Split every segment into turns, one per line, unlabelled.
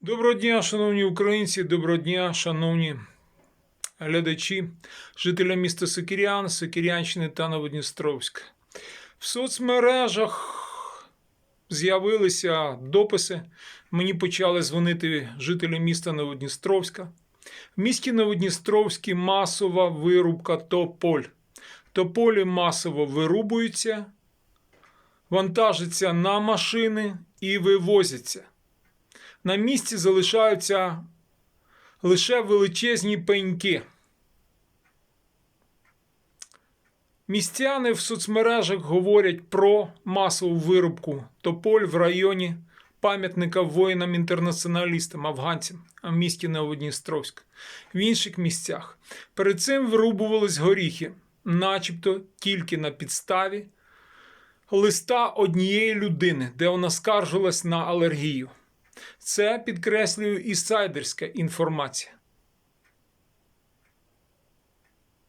Доброго дня, шановні українці, доброго дня, шановні глядачі, жителі міста Сокірян, Сокірянщини та Новодністровська. В соцмережах з'явилися дописи. Мені почали дзвонити жителі міста Новодністровська. В місті Новодністровській масова вирубка тополь. Тополі масово вирубуються, вантажаться на машини і вивозяться. На місці залишаються лише величезні пеньки. Містяни в соцмережах говорять про масову вирубку тополь в районі пам'ятника воїнам-інтернаціоналістам, афганцям в місті Новодністровськ. В інших місцях перед цим вирубувались горіхи, начебто тільки на підставі листа однієї людини, де вона скаржилась на алергію. Це підкреслюю інсайдерська інформація.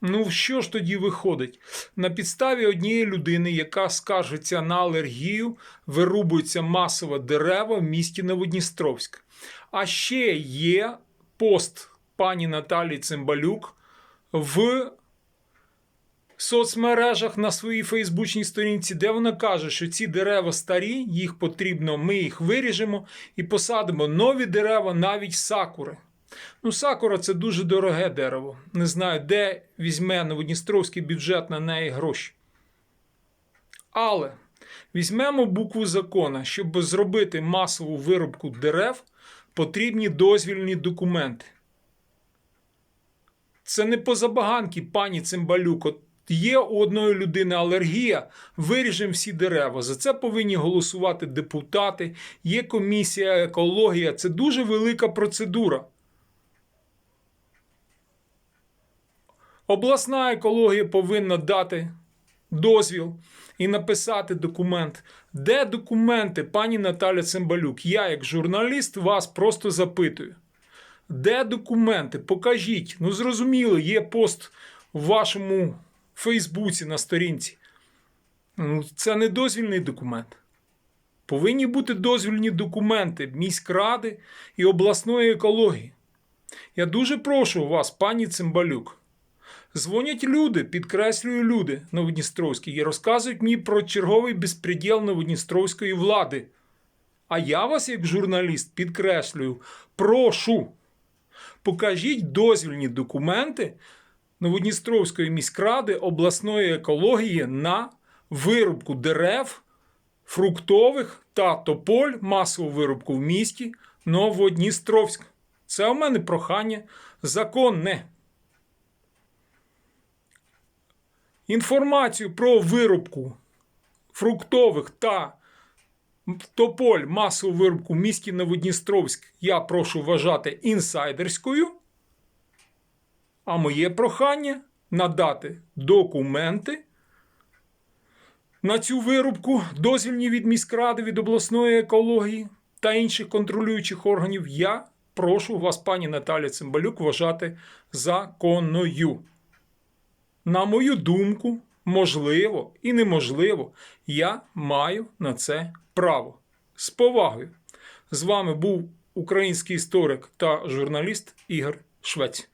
Ну, що ж тоді виходить? На підставі однієї людини, яка скаржиться на алергію, вирубуються масово дерева в місті Новодністровськ. А ще є пост пані Наталії Цимбалюк в соцмережах на своїй фейсбучній сторінці, де вона каже, що ці дерева старі, їх потрібно, ми їх виріжемо і посадимо нові дерева, навіть сакури. Ну, сакура це дуже дороге дерево. Не знаю, де візьме Новодністровський бюджет на неї гроші. Але візьмемо букву закона, щоб зробити масову вирубку дерев, потрібні дозвільні документи. Це не по забаганки, пані Цимбалюк. Є у одної людини алергія, виріжемо всі дерева. За це повинні голосувати депутати. Є комісія, екологія. Це дуже велика процедура. Обласна екологія повинна дати дозвіл і написати документ. Де документи, пані Наталя Цимбалюк? Я, як журналіст, вас просто запитую. Де документи? Покажіть. Ну, зрозуміло, є пост у вашому Фейсбуці на сторінці. Ну, Це не дозвільний документ. Повинні бути дозвільні документи міськради і обласної екології. Я дуже прошу вас, пані Цимбалюк. Дзвонять люди, підкреслюю люди Новодністровські, і розказують мені про черговий безпреділ Новодністровської влади. А я вас, як журналіст, підкреслюю, прошу. Покажіть дозвільні документи Новодністровської міськради обласної екології на вирубку дерев, фруктових та тополь, масову вирубку в місті Новодністровськ. Це у мене прохання законне. Інформацію про вирубку фруктових та тополь масову вирубку в місті Новодністровськ я прошу вважати інсайдерською. А моє прохання надати документи на цю вирубку, дозвільні від міськради, від обласної екології та інших контролюючих органів. Я прошу вас, пані Наталя Цимбалюк, вважати законною. На мою думку, можливо і неможливо, я маю на це право. З повагою. З вами був український історик та журналіст Ігор Швець.